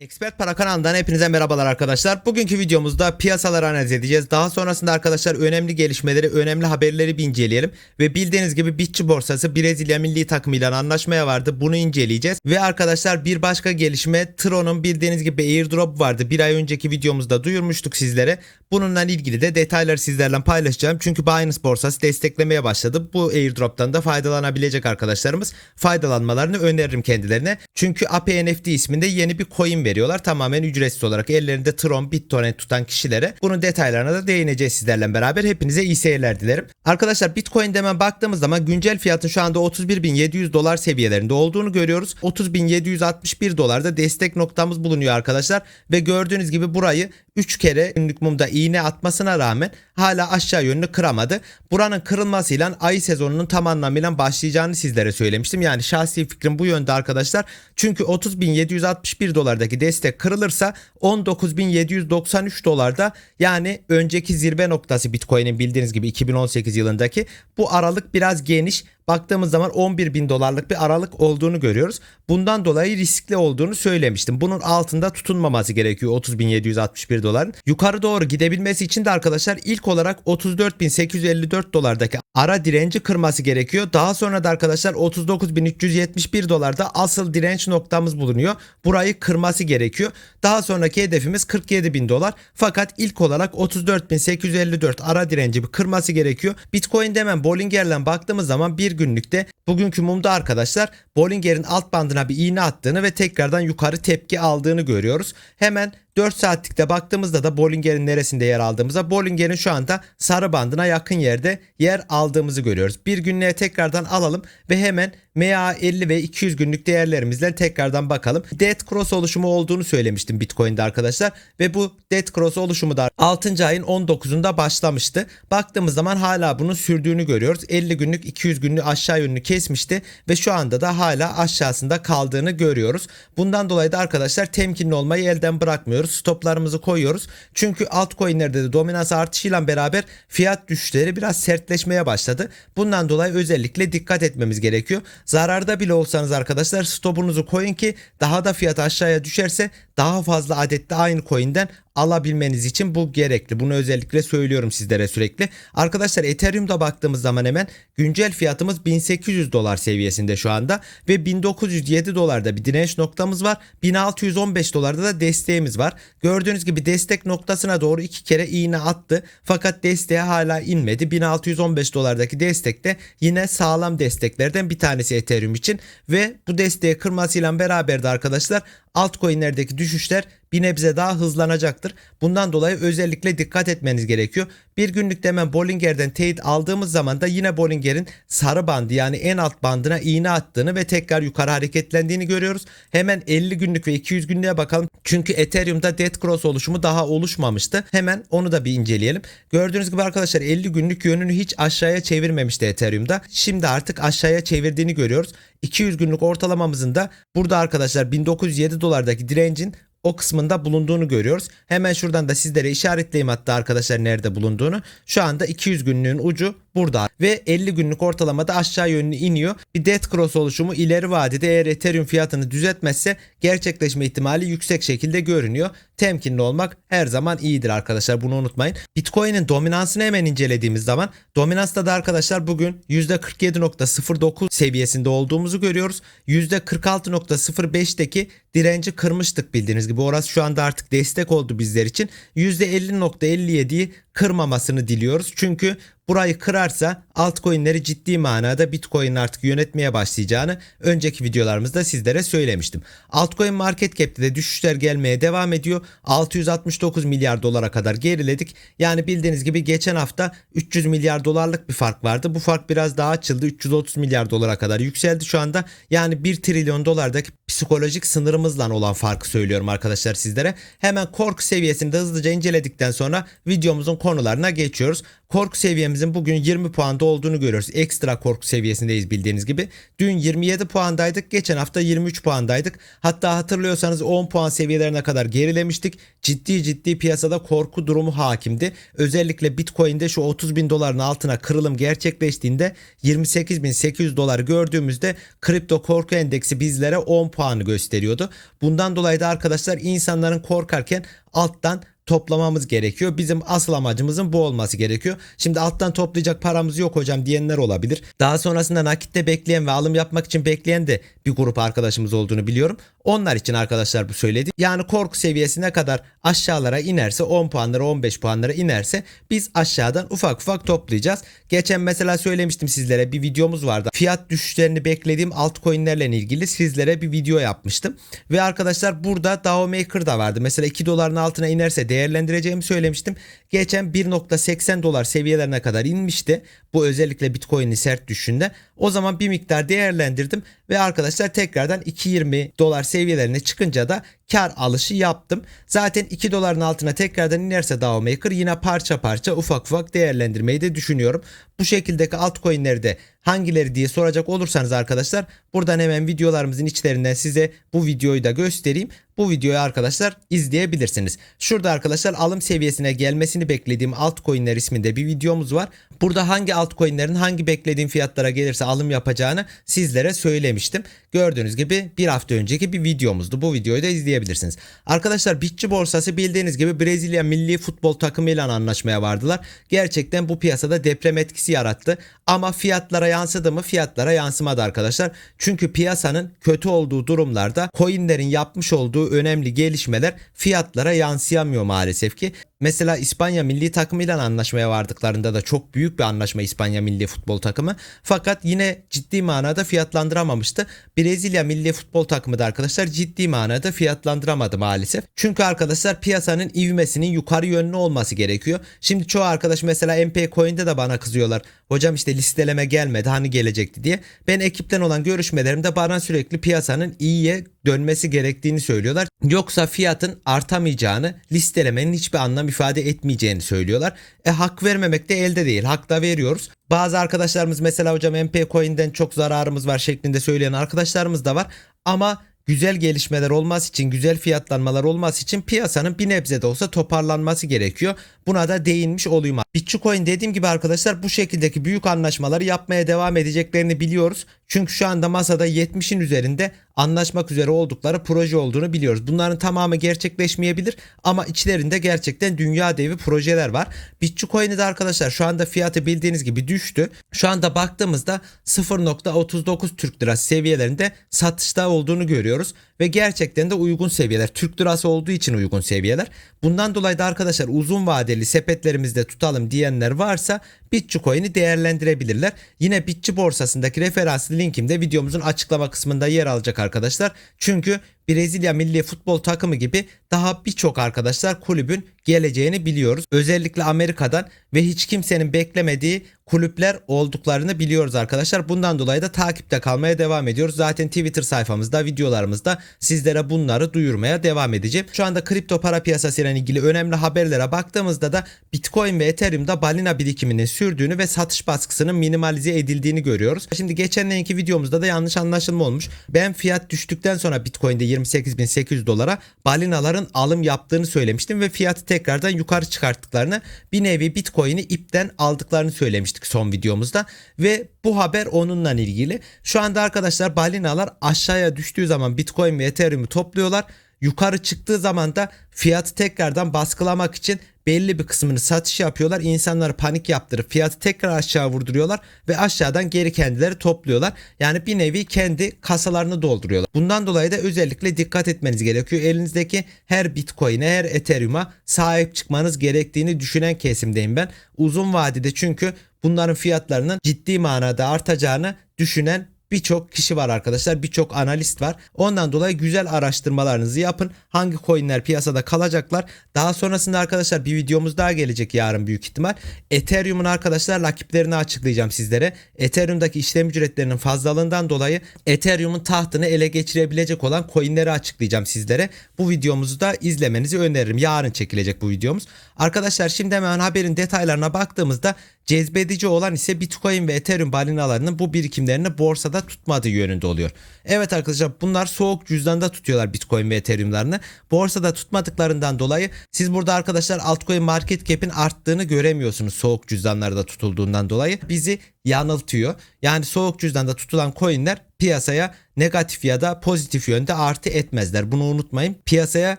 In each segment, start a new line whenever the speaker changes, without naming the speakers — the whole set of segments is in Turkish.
Expert Para kanalından hepinize merhabalar arkadaşlar. Bugünkü videomuzda piyasaları analiz edeceğiz. Daha sonrasında arkadaşlar önemli gelişmeleri, önemli haberleri bir inceleyelim. Ve bildiğiniz gibi Bitçi borsası Brezilya milli takımıyla anlaşmaya vardı. Bunu inceleyeceğiz. Ve arkadaşlar bir başka gelişme Tron'un bildiğiniz gibi airdrop vardı. Bir ay önceki videomuzda duyurmuştuk sizlere. Bununla ilgili de detayları sizlerle paylaşacağım. Çünkü Binance borsası desteklemeye başladı. Bu airdrop'tan da faydalanabilecek arkadaşlarımız faydalanmalarını öneririm kendilerine. Çünkü APNFT isminde yeni bir coin veriyorlar. Tamamen ücretsiz olarak ellerinde Tron, BitTorrent tutan kişilere. Bunun detaylarına da değineceğiz sizlerle beraber. Hepinize iyi seyirler dilerim. Arkadaşlar Bitcoin hemen baktığımız zaman güncel fiyatın şu anda 31.700 dolar seviyelerinde olduğunu görüyoruz. 30.761 dolarda destek noktamız bulunuyor arkadaşlar. Ve gördüğünüz gibi burayı 3 kere günlük mumda iğne atmasına rağmen hala aşağı yönlü kıramadı. Buranın kırılmasıyla ay sezonunun tam anlamıyla başlayacağını sizlere söylemiştim. Yani şahsi fikrim bu yönde arkadaşlar. Çünkü 30.761 dolardaki destek kırılırsa 19.793 dolarda yani önceki zirve noktası Bitcoin'in bildiğiniz gibi 2018 yılındaki bu aralık biraz geniş. Baktığımız zaman 11 bin dolarlık bir aralık olduğunu görüyoruz. Bundan dolayı riskli olduğunu söylemiştim. Bunun altında tutunmaması gerekiyor 30.761 doların. Yukarı doğru gidebilmesi için de arkadaşlar ilk olarak 34.854 dolardaki ara direnci kırması gerekiyor. Daha sonra da arkadaşlar 39.371 dolarda asıl direnç noktamız bulunuyor. Burayı kırması gerekiyor. Daha sonraki hedefimiz 47.000 dolar. Fakat ilk olarak 34.854 ara direnci kırması gerekiyor. Bitcoin'de hemen Bollinger'le baktığımız zaman bir günlükte bugünkü mumda arkadaşlar Bollinger'in alt bandına bir iğne attığını ve tekrardan yukarı tepki aldığını görüyoruz. Hemen 4 saatlikte baktığımızda da Bollinger'in neresinde yer aldığımıza Bollinger'in şu anda sarı bandına yakın yerde yer aldığımızı görüyoruz. Bir günlüğe tekrardan alalım ve hemen MA 50 ve 200 günlük değerlerimizle tekrardan bakalım. Dead Cross oluşumu olduğunu söylemiştim Bitcoin'de arkadaşlar ve bu Dead Cross oluşumu da 6. ayın 19'unda başlamıştı. Baktığımız zaman hala bunun sürdüğünü görüyoruz. 50 günlük 200 günlük aşağı yönlü kesmişti ve şu anda da hala aşağısında kaldığını görüyoruz. Bundan dolayı da arkadaşlar temkinli olmayı elden bırakmıyoruz. Stoplarımızı koyuyoruz. Çünkü altcoin'lerde de dominans artışıyla beraber fiyat düşüşleri biraz sertleşmeye başladı. Bundan dolayı özellikle dikkat etmemiz gerekiyor. Zararda bile olsanız arkadaşlar stopunuzu koyun ki daha da fiyat aşağıya düşerse daha fazla adette aynı coin'den alabilmeniz için bu gerekli. Bunu özellikle söylüyorum sizlere sürekli. Arkadaşlar Ethereum'da baktığımız zaman hemen güncel fiyatımız 1800 dolar seviyesinde şu anda ve 1907 dolarda bir direnç noktamız var. 1615 dolarda da desteğimiz var. Gördüğünüz gibi destek noktasına doğru iki kere iğne attı. Fakat desteğe hala inmedi. 1615 dolardaki destek de yine sağlam desteklerden bir tanesi Ethereum için ve bu desteği kırmasıyla beraber de arkadaşlar altcoin'lerdeki düşüşler bir nebze daha hızlanacaktır. Bundan dolayı özellikle dikkat etmeniz gerekiyor. Bir günlükte hemen Bollinger'den teyit aldığımız zaman da yine Bollinger'in sarı bandı yani en alt bandına iğne attığını ve tekrar yukarı hareketlendiğini görüyoruz. Hemen 50 günlük ve 200 günlüğe bakalım. Çünkü Ethereum'da Dead Cross oluşumu daha oluşmamıştı. Hemen onu da bir inceleyelim. Gördüğünüz gibi arkadaşlar 50 günlük yönünü hiç aşağıya çevirmemişti Ethereum'da. Şimdi artık aşağıya çevirdiğini görüyoruz. 200 günlük ortalamamızın da burada arkadaşlar 1907 dolardaki direncin o kısmında bulunduğunu görüyoruz. Hemen şuradan da sizlere işaretleyeyim hatta arkadaşlar nerede bulunduğunu. Şu anda 200 günlüğün ucu burada ve 50 günlük ortalamada aşağı yönlü iniyor. Bir dead cross oluşumu ileri vadede eğer Ethereum fiyatını düzeltmezse gerçekleşme ihtimali yüksek şekilde görünüyor. Temkinli olmak her zaman iyidir arkadaşlar bunu unutmayın. Bitcoin'in dominansını hemen incelediğimiz zaman dominansta da arkadaşlar bugün %47.09 seviyesinde olduğumuzu görüyoruz. %46.05'teki direnci kırmıştık bildiğiniz gibi. Orası şu anda artık destek oldu bizler için. %50.57'yi kırmamasını diliyoruz. Çünkü burayı kırarsa altcoin'leri ciddi manada Bitcoin artık yönetmeye başlayacağını önceki videolarımızda sizlere söylemiştim. Altcoin market cap'te de düşüşler gelmeye devam ediyor. 669 milyar dolara kadar geriledik. Yani bildiğiniz gibi geçen hafta 300 milyar dolarlık bir fark vardı. Bu fark biraz daha açıldı. 330 milyar dolara kadar yükseldi şu anda. Yani 1 trilyon dolardaki psikolojik sınırımızla olan farkı söylüyorum arkadaşlar sizlere. Hemen korku seviyesini de hızlıca inceledikten sonra videomuzun konularına geçiyoruz. Korku seviyemiz rakiplerimizin bugün 20 puanda olduğunu görüyoruz. Ekstra korku seviyesindeyiz bildiğiniz gibi. Dün 27 puandaydık. Geçen hafta 23 puandaydık. Hatta hatırlıyorsanız 10 puan seviyelerine kadar gerilemiştik. Ciddi ciddi piyasada korku durumu hakimdi. Özellikle Bitcoin'de şu 30 bin doların altına kırılım gerçekleştiğinde 28.800 dolar gördüğümüzde kripto korku endeksi bizlere 10 puanı gösteriyordu. Bundan dolayı da arkadaşlar insanların korkarken alttan toplamamız gerekiyor. Bizim asıl amacımızın bu olması gerekiyor. Şimdi alttan toplayacak paramız yok hocam diyenler olabilir. Daha sonrasında nakitte bekleyen ve alım yapmak için bekleyen de bir grup arkadaşımız olduğunu biliyorum. Onlar için arkadaşlar bu söyledi. Yani korku seviyesi ne kadar aşağılara inerse 10 puanlara 15 puanlara inerse biz aşağıdan ufak ufak toplayacağız. Geçen mesela söylemiştim sizlere bir videomuz vardı. Fiyat düşüşlerini beklediğim altcoin'lerle ilgili sizlere bir video yapmıştım. Ve arkadaşlar burada DAO Maker da vardı. Mesela 2 doların altına inerse değerlendireceğimi söylemiştim. Geçen 1.80 dolar seviyelerine kadar inmişti. Bu özellikle Bitcoin'in sert düşünde. O zaman bir miktar değerlendirdim ve arkadaşlar tekrardan 2.20 dolar seviyelerine çıkınca da kar alışı yaptım. Zaten 2 doların altına tekrardan inerse DAO Maker yine parça parça ufak ufak değerlendirmeyi de düşünüyorum. Bu şekildeki altcoin'leri de hangileri diye soracak olursanız arkadaşlar buradan hemen videolarımızın içlerinden size bu videoyu da göstereyim. Bu videoyu arkadaşlar izleyebilirsiniz. Şurada arkadaşlar alım seviyesine gelmesini beklediğim altcoin'ler isminde bir videomuz var. Burada hangi altcoin'lerin hangi beklediğim fiyatlara gelirse alım yapacağını sizlere söylemiştim. Gördüğünüz gibi bir hafta önceki bir videomuzdu. Bu videoyu da izleyebilirsiniz. Arkadaşlar Bitçi borsası bildiğiniz gibi Brezilya milli futbol takımıyla anlaşmaya vardılar. Gerçekten bu piyasada deprem etkisi yarattı. Ama fiyatlara yansıdı mı? Fiyatlara yansımadı arkadaşlar. Çünkü piyasanın kötü olduğu durumlarda coinlerin yapmış olduğu önemli gelişmeler fiyatlara yansıyamıyor maalesef ki. Mesela İspanya milli takımıyla anlaşmaya vardıklarında da çok büyük bir anlaşma İspanya milli futbol takımı. Fakat yine ciddi manada fiyatlandıramamıştı. Brezilya milli futbol takımı da arkadaşlar ciddi manada fiyatlandıramadı maalesef. Çünkü arkadaşlar piyasanın ivmesinin yukarı yönlü olması gerekiyor. Şimdi çoğu arkadaş mesela MP Coin'de de bana kızıyorlar. Hocam işte listeleme gelmedi hani gelecekti diye. Ben ekipten olan görüşmelerimde bana sürekli piyasanın iyiye dönmesi gerektiğini söylüyorlar. Yoksa fiyatın artamayacağını, listelemenin hiçbir anlam ifade etmeyeceğini söylüyorlar. E hak vermemek de elde değil. Hak da veriyoruz. Bazı arkadaşlarımız mesela hocam MP Coin'den çok zararımız var şeklinde söyleyen arkadaşlarımız da var. Ama güzel gelişmeler olması için, güzel fiyatlanmalar olması için piyasanın bir nebze de olsa toparlanması gerekiyor. Buna da değinmiş olayım. Bitcoin dediğim gibi arkadaşlar bu şekildeki büyük anlaşmaları yapmaya devam edeceklerini biliyoruz. Çünkü şu anda masada 70'in üzerinde anlaşmak üzere oldukları proje olduğunu biliyoruz. Bunların tamamı gerçekleşmeyebilir ama içlerinde gerçekten dünya devi projeler var. Bitcoin'i de arkadaşlar şu anda fiyatı bildiğiniz gibi düştü. Şu anda baktığımızda 0.39 Türk lirası seviyelerinde satışta olduğunu görüyoruz ve gerçekten de uygun seviyeler. Türk lirası olduğu için uygun seviyeler. Bundan dolayı da arkadaşlar uzun vadeli sepetlerimizde tutalım diyenler varsa Bitcoin'i değerlendirebilirler. Yine Bitçi borsasındaki referanslı linkim de videomuzun açıklama kısmında yer alacak arkadaşlar. Çünkü Brezilya milli futbol takımı gibi daha birçok arkadaşlar kulübün geleceğini biliyoruz. Özellikle Amerika'dan ve hiç kimsenin beklemediği kulüpler olduklarını biliyoruz arkadaşlar. Bundan dolayı da takipte kalmaya devam ediyoruz. Zaten Twitter sayfamızda, videolarımızda sizlere bunları duyurmaya devam edeceğim. Şu anda kripto para piyasasıyla ilgili önemli haberlere baktığımızda da Bitcoin ve Ethereum'da balina birikiminin sürdüğünü ve satış baskısının minimalize edildiğini görüyoruz. Şimdi geçenlenki videomuzda da yanlış anlaşılma olmuş. Ben fiyat düştükten sonra Bitcoin'de 28.800 dolara balinaların alım yaptığını söylemiştim ve fiyatı tekrardan yukarı çıkarttıklarını bir nevi Bitcoin'i ipten aldıklarını söylemiştik son videomuzda ve bu haber onunla ilgili. Şu anda arkadaşlar balinalar aşağıya düştüğü zaman Bitcoin ve Ethereum'u topluyorlar. Yukarı çıktığı zaman da fiyatı tekrardan baskılamak için belli bir kısmını satış yapıyorlar. İnsanları panik yaptırıp fiyatı tekrar aşağı vurduruyorlar ve aşağıdan geri kendileri topluyorlar. Yani bir nevi kendi kasalarını dolduruyorlar. Bundan dolayı da özellikle dikkat etmeniz gerekiyor. Elinizdeki her Bitcoin'e, her Ethereum'a sahip çıkmanız gerektiğini düşünen kesimdeyim ben. Uzun vadede çünkü bunların fiyatlarının ciddi manada artacağını düşünen birçok kişi var arkadaşlar. Birçok analist var. Ondan dolayı güzel araştırmalarınızı yapın. Hangi coinler piyasada kalacaklar. Daha sonrasında arkadaşlar bir videomuz daha gelecek yarın büyük ihtimal. Ethereum'un arkadaşlar rakiplerini açıklayacağım sizlere. Ethereum'daki işlem ücretlerinin fazlalığından dolayı Ethereum'un tahtını ele geçirebilecek olan coinleri açıklayacağım sizlere. Bu videomuzu da izlemenizi öneririm. Yarın çekilecek bu videomuz. Arkadaşlar şimdi hemen haberin detaylarına baktığımızda Cezbedici olan ise Bitcoin ve Ethereum balinalarının bu birikimlerini borsada tutmadığı yönünde oluyor. Evet arkadaşlar bunlar soğuk cüzdanda tutuyorlar Bitcoin ve Ethereum'larını. Borsada tutmadıklarından dolayı siz burada arkadaşlar altcoin market cap'in arttığını göremiyorsunuz soğuk cüzdanlarda tutulduğundan dolayı. Bizi yanıltıyor. Yani soğuk cüzdanda tutulan coinler piyasaya negatif ya da pozitif yönde artı etmezler. Bunu unutmayın. Piyasaya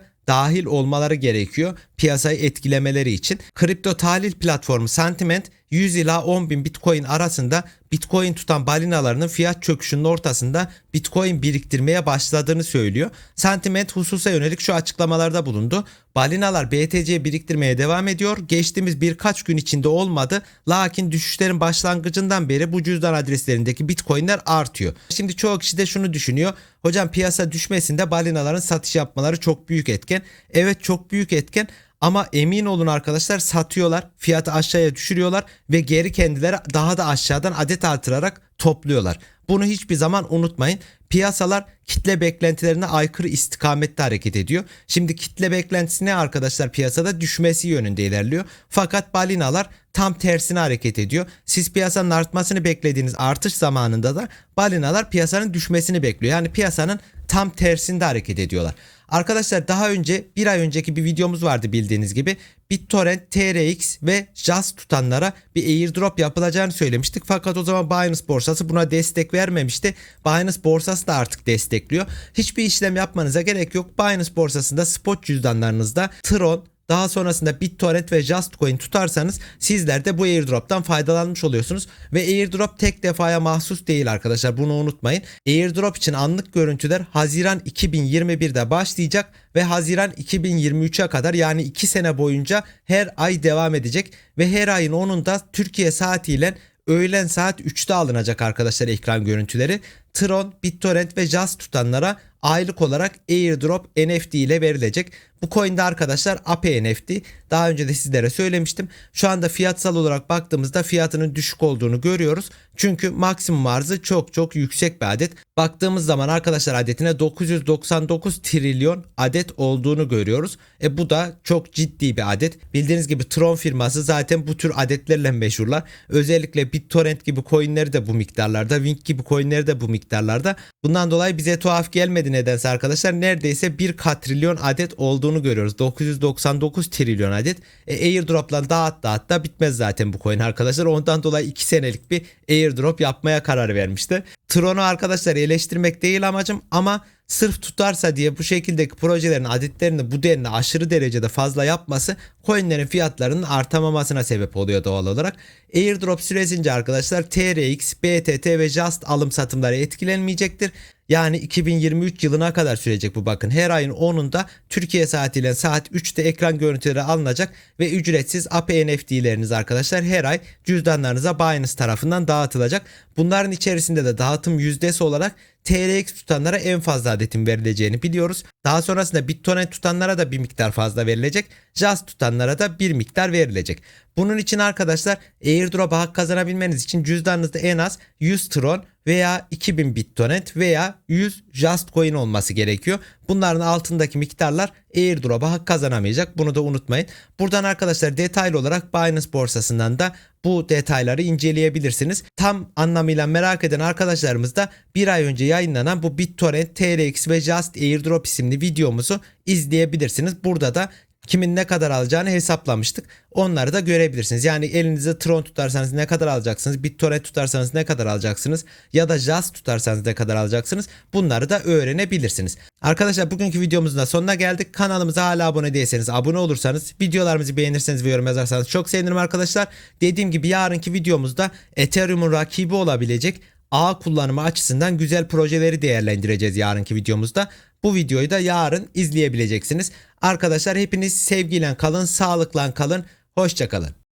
dahil olmaları gerekiyor piyasayı etkilemeleri için. Kripto tahlil platformu Sentiment 100 ila 10 bin bitcoin arasında bitcoin tutan balinalarının fiyat çöküşünün ortasında bitcoin biriktirmeye başladığını söylüyor. Sentiment hususa yönelik şu açıklamalarda bulundu. Balinalar BTC biriktirmeye devam ediyor. Geçtiğimiz birkaç gün içinde olmadı. Lakin düşüşlerin başlangıcından beri bu cüzdan adreslerindeki bitcoinler artıyor. Şimdi çoğu kişi de şunu düşünüyor. Hocam piyasa düşmesinde balinaların satış yapmaları çok büyük etken. Evet çok büyük etken ama emin olun arkadaşlar satıyorlar, fiyatı aşağıya düşürüyorlar ve geri kendileri daha da aşağıdan adet artırarak topluyorlar. Bunu hiçbir zaman unutmayın. Piyasalar kitle beklentilerine aykırı istikamette hareket ediyor. Şimdi kitle beklentisi ne arkadaşlar piyasada düşmesi yönünde ilerliyor. Fakat balinalar tam tersine hareket ediyor. Siz piyasanın artmasını beklediğiniz artış zamanında da balinalar piyasanın düşmesini bekliyor. Yani piyasanın tam tersinde hareket ediyorlar. Arkadaşlar daha önce bir ay önceki bir videomuz vardı bildiğiniz gibi. BitTorrent, TRX ve JAS tutanlara bir airdrop yapılacağını söylemiştik. Fakat o zaman Binance borsası buna destek vermemişti. Binance borsası da artık destekliyor. Hiçbir işlem yapmanıza gerek yok. Binance borsasında spot cüzdanlarınızda Tron, daha sonrasında BitTorrent ve Justcoin tutarsanız sizler de bu airdrop'tan faydalanmış oluyorsunuz. Ve airdrop tek defaya mahsus değil arkadaşlar bunu unutmayın. Airdrop için anlık görüntüler Haziran 2021'de başlayacak ve Haziran 2023'e kadar yani 2 sene boyunca her ay devam edecek. Ve her ayın 10'unda Türkiye saatiyle öğlen saat 3'te alınacak arkadaşlar ekran görüntüleri. Tron, BitTorrent ve Just tutanlara aylık olarak airdrop NFT ile verilecek. Bu coin'de arkadaşlar APE NFT. Daha önce de sizlere söylemiştim. Şu anda fiyatsal olarak baktığımızda fiyatının düşük olduğunu görüyoruz. Çünkü maksimum arzı çok çok yüksek bir adet. Baktığımız zaman arkadaşlar adetine 999 trilyon adet olduğunu görüyoruz. E bu da çok ciddi bir adet. Bildiğiniz gibi Tron firması zaten bu tür adetlerle meşhurlar. Özellikle BitTorrent gibi coinleri de bu miktarlarda, Wink gibi coinleri de bu miktarlarda. Bundan dolayı bize tuhaf gelmedi nedense arkadaşlar. Neredeyse 1 katrilyon adet olduğunu görüyoruz. 999 trilyon adet. E, airdrop'la dağıt dağıt da bitmez zaten bu coin arkadaşlar. Ondan dolayı 2 senelik bir airdrop yapmaya karar vermişti. Tron'u arkadaşlar eleştirmek değil amacım ama sırf tutarsa diye bu şekildeki projelerin adetlerini bu denli aşırı derecede fazla yapması coinlerin fiyatlarının artamamasına sebep oluyor doğal olarak. Airdrop süresince arkadaşlar TRX, BTT ve Just alım satımları etkilenmeyecektir. Yani 2023 yılına kadar sürecek bu bakın. Her ayın 10'unda Türkiye saatiyle saat 3'te ekran görüntüleri alınacak ve ücretsiz APE NFT'leriniz arkadaşlar her ay cüzdanlarınıza Binance tarafından dağıtılacak. Bunların içerisinde de dağıtım yüzdesi olarak TRX tutanlara en fazla adetin verileceğini biliyoruz. Daha sonrasında BitTorrent tutanlara da bir miktar fazla verilecek. Just tutanlara da bir miktar verilecek. Bunun için arkadaşlar airdrop'a hak kazanabilmeniz için cüzdanınızda en az 100 Tron veya 2000 BitTorrent veya 100 Just Coin olması gerekiyor. Bunların altındaki miktarlar airdrop'a hak kazanamayacak. Bunu da unutmayın. Buradan arkadaşlar detaylı olarak Binance borsasından da bu detayları inceleyebilirsiniz. Tam anlamıyla merak eden arkadaşlarımız da bir ay önce yayınlanan bu BitTorrent, TRX ve Just Airdrop isimli videomuzu izleyebilirsiniz. Burada da kimin ne kadar alacağını hesaplamıştık. Onları da görebilirsiniz. Yani elinizde Tron tutarsanız ne kadar alacaksınız? BitTorrent tutarsanız ne kadar alacaksınız? Ya da Just tutarsanız ne kadar alacaksınız? Bunları da öğrenebilirsiniz. Arkadaşlar bugünkü videomuzun da sonuna geldik. Kanalımıza hala abone değilseniz abone olursanız videolarımızı beğenirseniz ve yorum yazarsanız çok sevinirim arkadaşlar. Dediğim gibi yarınki videomuzda Ethereum'un rakibi olabilecek ağ kullanımı açısından güzel projeleri değerlendireceğiz yarınki videomuzda. Bu videoyu da yarın izleyebileceksiniz. Arkadaşlar hepiniz sevgiyle kalın, sağlıkla kalın, hoşçakalın.